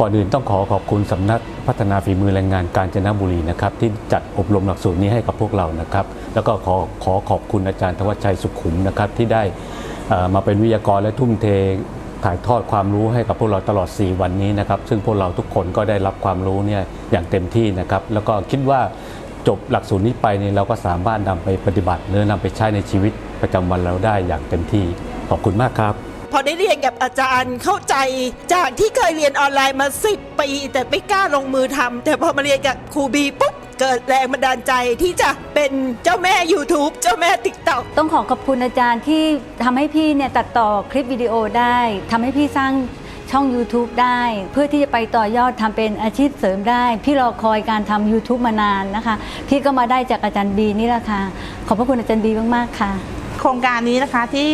ก่อนอื่นต้องขอขอบคุณสำนักพัฒนาฝีมือแรงงานกาญจนบุรีนะครับที่จัดอบรมหลักสูตรนี้ให้กับพวกเรานะครับ แล้วก็ขอขอขอบคุณอาจารย์ธวัชชัยสุขุมนะครับที่ได้มาเป็นวิทยากรและทุ่มเทถ่ายทอดความรู้ให้กับพวกเราตลอด 4 วันนี้นะครับ ซึ่งพวกเราทุกคนก็ได้รับความรู้เนี่ยอย่างเต็มที่นะครับ แล้วก็คิดว่าจบหลักสูตรนี้ไปเนี่ยเราก็สามารถนำไปปฏิบัติหรือนำไปใช้ในชีวิตประจำวันเราได้อย่างเต็มที่ขอบคุณมากครับ อได้เรียนกับอาจารย์เข้าใจ จากที่เคยเรียนออนไลน์มา10ปี แต่ไม่กล้าลงมือทำแต่พอมาเรียนกับครูบีปุ๊บเกิดแรงบันดาลใจที่จะเป็นเจ้าแม่ YouTube เจ้าแม่ TikTok ต้องขอขอบคุณอาจารย์ที่ทำให้พี่เนี่ยตัดต่อคลิปวิดีโอได้ทำให้พี่สร้างช่อง YouTube ได้ เพื่อที่จะไปต่อยอดทำเป็นอาชีพเสริมได้ พี่รอคอยการทำ YouTube มานานนะคะ พี่ก็มาได้จากอาจารย์บีนี่แหละค่ะ ขอบพระคุณอาจารย์บีมาก ๆ ค่ะ ครงการนี้นะคะที่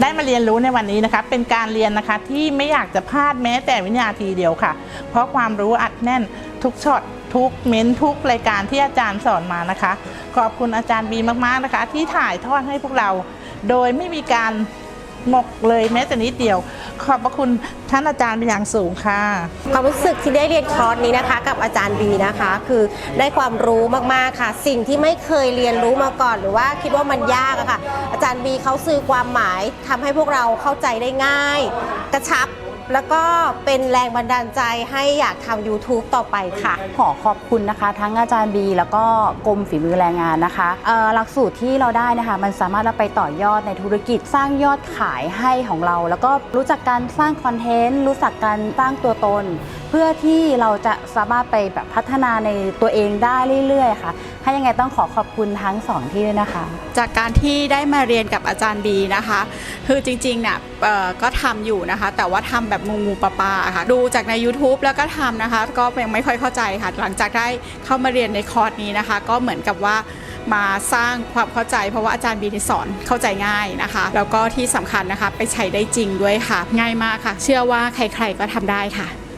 ได้มาเรียนรู้ในวันนี้นะคะ เป็นการเรียนนะคะที่ไม่อยากจะพลาดแม้แต่วินาทีเดียวค่ะ เพราะความรู้อัดแน่นทุกช็อตทุกเม้นทุกรายการที่อาจารย์สอนมานะคะ ขอบคุณอาจารย์บีมากๆนะคะ ที่ถ่ายทอดให้พวกเรา โดยไม่มีการ หมกเลยแม้แต่นิดเดียว ขอบพระคุณท่านอาจารย์เป็นอย่างสูงค่ะ ความรู้สึกที่ได้เรียนคอร์สนี้นะคะ กับอาจารย์บีนะคะ คือได้ความรู้มากๆค่ะ สิ่งที่ไม่เคยเรียนรู้มาก่อน หรือว่าคิดว่ามันยากอะค่ะ อาจารย์บีเขาสื่อความหมายทำให้พวกเราเข้าใจได้ง่าย กระชับ แล้วก็เป็นแรงบันดาลใจให้อยากทำ YouTube ต่อไปค่ะ ขอขอบคุณนะคะ ทั้งอาจารย์บี แล้วก็กรมฝีมือแรงงานนะคะหลักสูตรที่เราได้นะคะ มันสามารถเราไปต่อยอดในธุรกิจสร้างยอดขายให้ของเรา แล้วก็รู้จักการสร้างคอนเทนต์รู้จักการสร้างตัวตน พื่อที่เราจะสามารถไปแบบพัฒนาในตัวเองได้เรื่อยๆ ค่ะ ให้ยังไงต้องขอขอบคุณทั้งสองที่ด้วยนะคะ จากการที่ได้มาเรียนกับอาจารย์บีนะคะ คือจริงๆเนี่ยก็ทำอยู่นะคะ แต่ว่าทำแบบงูงูปลาปลาค่ะ ดูจากใน YouTube แล้วก็ทำนะคะ ก็ยังไม่ค่อยเข้าใจค่ะ หลังจากได้เข้ามาเรียนในคอร์สนี้นะคะ ก็เหมือนกับว่ามาสร้างความเข้าใจเพราะว่าอาจารย์บีนี่สอนเข้าใจง่ายนะคะ แล้วก็ที่สำคัญนะคะไปใช้ได้จริงด้วยค่ะ ง่ายมากค่ะ เชื่อว่าใครๆก็ทำได้ค่ะ